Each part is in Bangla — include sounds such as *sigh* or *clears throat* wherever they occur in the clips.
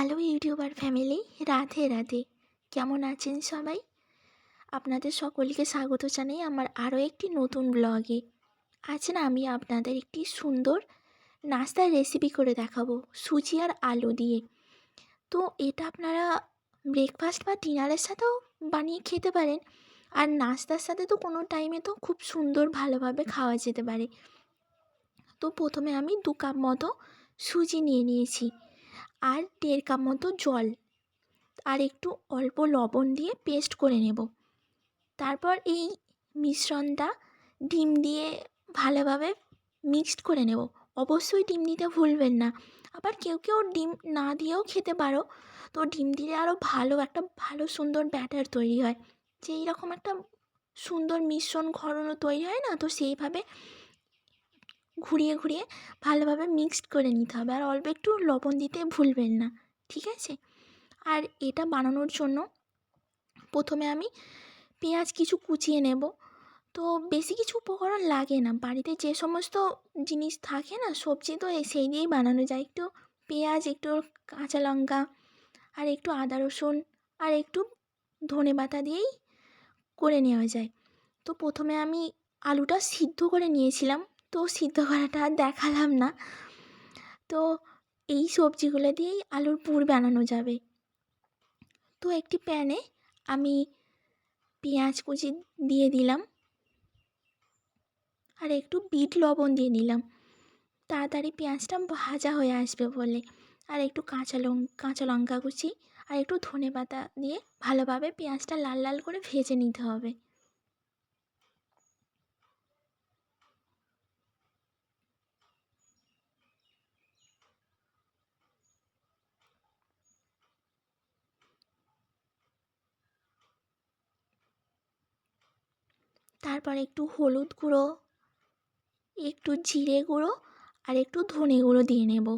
Hello youtuber family, Radhe Radhe. কেমন আছেন সবাই? আপনাদের সকলকে স্বাগত জানাই আমার আরও একটি নতুন ব্লগে। আজ না আমি আপনাদের একটি সুন্দর নাস্তার রেসিপি করে দেখাবো, সুজি আর আলু দিয়ে। তো এটা আপনারা ব্রেকফাস্ট বা ডিনারের সাথেও বানিয়ে খেতে পারেন। আর নাস্তার সাথে তো কোনো টাইমে তো খুব সুন্দর ভালোভাবে খাওয়া যেতে পারে। তো প্রথমে আমি দু কাপ মতো সুজি নিয়ে নিয়েছি। আর দেড় কাপ মতো জল আর একটু অল্প লবণ দিয়ে পেস্ট করে নেব। তারপর এই মিশ্রণটা ডিম দিয়ে ভালোভাবে মিক্সড করে নেব। অবশ্যই ডিম দিতে ভুলবেন না। আবার কেউ কেউ ডিম না দিয়েও খেতে পারো। তো ডিম দিলে আরও ভালো একটা ভালো সুন্দর ব্যাটার তৈরি হয়। যে এইরকম একটা সুন্দর মিশ্রণ ঘরনো তৈরি হয় না, তো সেইভাবে ঘুরিয়ে ঘুরিয়ে ভালোভাবে মিক্সড করে নিতে হবে। আর অল্প একটু লবণ দিতে ভুলবেন না, ঠিক আছে? আর এটা বানানোর জন্য প্রথমে আমি পেঁয়াজ কিছু কুচিয়ে নেব। তো বেশি কিছু উপকরণ লাগে না। বাড়িতে যে সমস্ত জিনিস থাকে না, সবজি তো সেই দিয়েই বানানো যায়। একটু পেঁয়াজ, একটু কাঁচা লঙ্কা, আর একটু আদা রসুন, আর একটু ধনে পাতা দিয়েই করে নেওয়া যায়। তো প্রথমে আমি আলুটা সিদ্ধ করে নিয়েছিলাম। তো সিদ্ধ করাটা আর দেখালাম না। তো এই সবজিগুলো দিয়েই আলুর পুর বানানো যাবে। তো একটি প্যানে আমি পেঁয়াজ কুচি দিয়ে দিলাম। আর একটু বিট লবণ দিয়ে নিলাম তাড়াতাড়ি পেঁয়াজটা ভাজা হয়ে আসবে বলে। আর একটু কাঁচা লঙ্কা কাঁচা লঙ্কা কুচি আর একটু ধনে পাতা দিয়ে ভালোভাবে পেঁয়াজটা লাল লাল করে ভেজে নিতে হবে। তারপর একটু হলুদ গুঁড়ো একটু জিরে গুঁড়ো আর একটু ধনে গুঁড়ো দিয়ে নেব।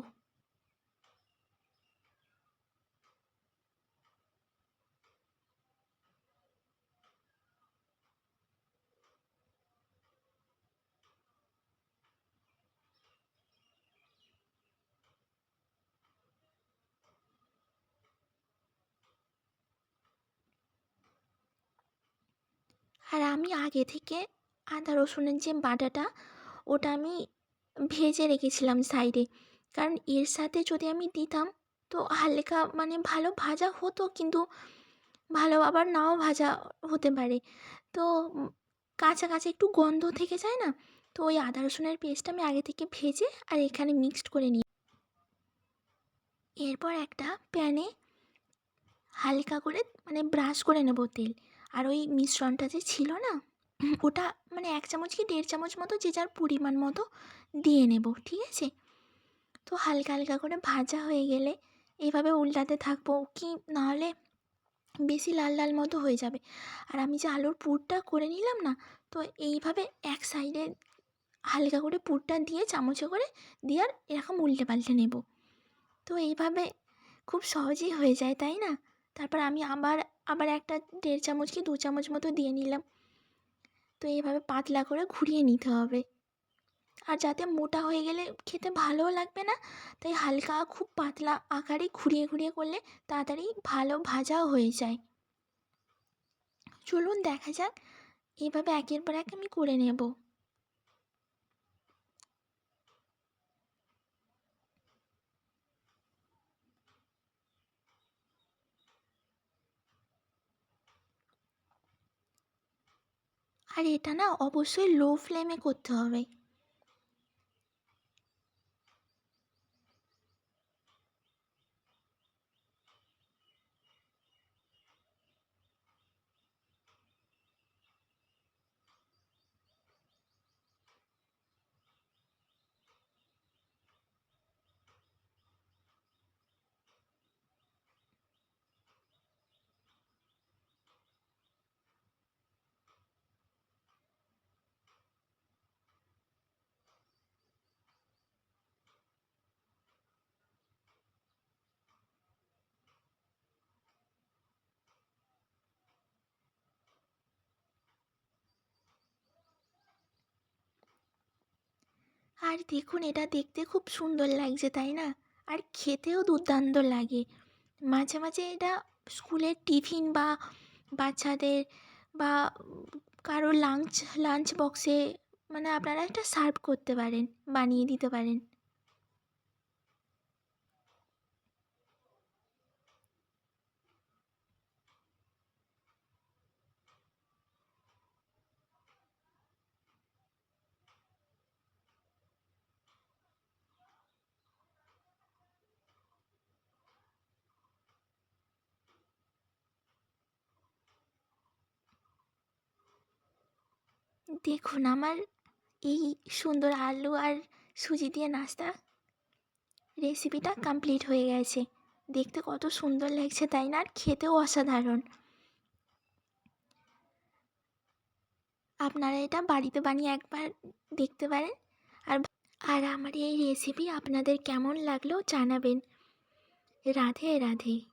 আর আমি আগে থেকে আদা, রসুনের যে বাটাটা, ওটা আমি ভেজে রেখেছিলাম সাইডে। কারণ এর সাথে যদি আমি দিতাম, তো হালকা মানে ভালো ভাজা হতো কিন্তু ভালো আবার নাও ভাজা হতে পারে। তো কাঁচা কাঁচা একটু গন্ধ থেকে যায় না? তো ওই আদা, রসুনের পেস্ট আমি আগে থেকে ভেজে আর এখানে মিক্সড করে নিই। এরপর একটা প্যানে হালকা করে মানে ব্রাশ করে নেব তেল। আর ওই মিশ্রণটা যে ছিল না, *clears throat* ওটা মানে এক চামচ কি দেড় চামচ মতো যে যার পরিমাণ মতো দিয়ে নেব, ঠিক আছে? তো হালকা হালকা করে ভাজা হয়ে গেলে এইভাবে উল্টাতে থাকব, কি নাহলে বেশি লাল লাল মতো হয়ে যাবে। আর আমি যে আলুর পুরটা করে নিলাম না, তো এইভাবে এক সাইডে হালকা করে পুরটা দিয়ে চামচে করে দিয়ে আর এরকম উল্টে পাল্টে নেব। তো এইভাবে খুব সহজেই হয়ে যায়, তাই না? তারপর আমি আবার আবার একটা দেড় চামচ কি দু চামচ মতো দিয়ে নিলাম। তো এইভাবে পাতলা করে ঘুরিয়ে নিতে হবে। আর যাতে মোটা হয়ে গেলে খেতে ভালোও লাগবে না, তাই হালকা খুব পাতলা আকারে ঘুরিয়ে ঘুরিয়ে করলে তাড়াতাড়ি ভালো ভাজাও হয়ে যায়। চলুন দেখা যাক এইভাবে একের পর এক আমি করে নেব। আর এটা না অবশ্যই লো ফ্লেমে করতে হবে। আর দেখুন, এটা দেখতে খুব সুন্দর লাগছে, তাই না? আর খেতেও দুর্দান্ত লাগে। মাঝে মাঝে এটা স্কুলের টিফিন বা বাচ্চাদের বা কারোর লাঞ্চ লাঞ্চ বক্সে মানে আপনারা এটা সার্ভ করতে পারেন, বানিয়ে দিতে পারেন। দেখুন আমার এই সুন্দর আলু আর সুজি দিয়ে নাস্তা রেসিপিটা কমপ্লিট হয়ে গেছে। দেখতে কত সুন্দর লাগছে, তাই না? আর খেতেও অসাধারণ। আপনারা এটা বাড়িতে বানিয়ে একবার দেখতে পারেন। আর আর আমার এই রেসিপি আপনাদের কেমন লাগল জানাবেন। রাধে রাধে।